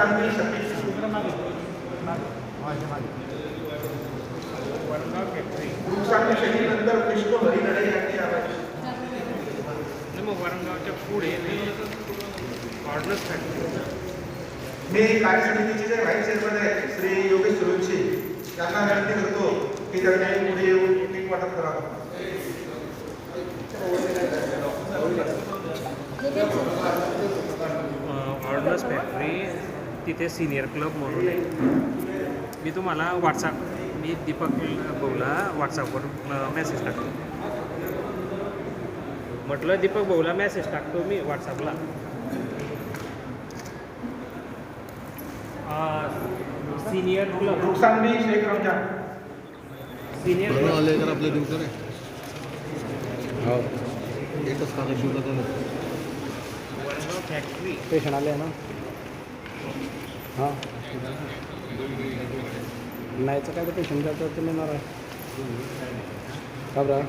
कामगिरी फॅक्टरी नुकसान विष्णू हरिनडे यांनी आवाज मग वरणगावच्या पुढे ऑर्डर्स फॅक्टरी मी कार्य समितीचे जे व्हाईस चेअरमन आहेत श्री योगेश सुरुंशी त्यांना विनंती करतो की त्यांनी पुढे येऊन मीटिंग वाटप करावं ऑर्डर्स फॅक्टरी तिथे सिनियर क्लब म्हणून आहे. मी तुम्हाला व्हॉट्सअप मी दीपक भाऊला व्हॉट्सअपवर मेसेज टाकतो. म्हटलं दीपक भाऊला मेसेज टाकतो मी व्हॉट्सअपला सिनियर क्लब सिनियर क्लब आपल्या एकच कागद शिवलं फॅक्टरी पेशंट आले ना. हां. नाहीचं काय तर पेशंट जातं ते नेणार आहे. का बरं?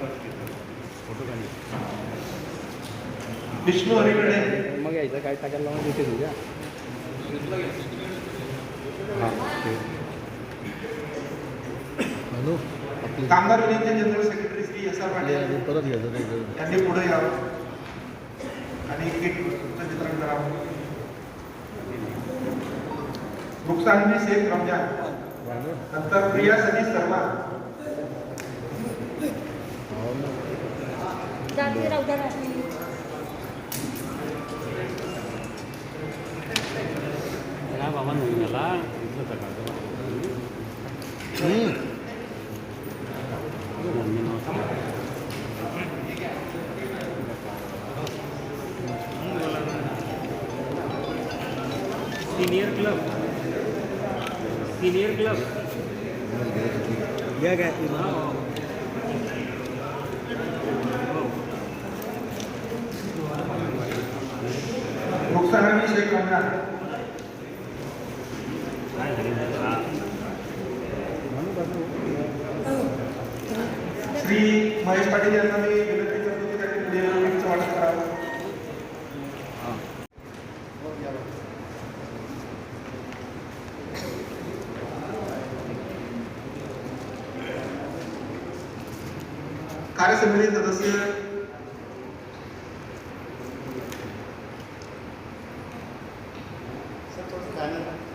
विष्णू मग यायचं काय टाकायला लावून देते तुझ्या हां हॅलो. आपले कामगार युनियनचे general secretary Shri S R Patil परत घ्यायचं नाही. का? यांनी पुढे यावं. आणि वितरण करावं नुकसान मी शेख रमजान नंतर प्रिया सनी शर्मा हो ना जाती राहू द्या रात्री काय बाबा नाही मला इथलं सकाळचं हम्म. सिनियर क्लब Senior club या काय नुकसान मी शेख रमजान श्री महेश पाटील यांना मी कार्यसमिती सदस्य सर थोडं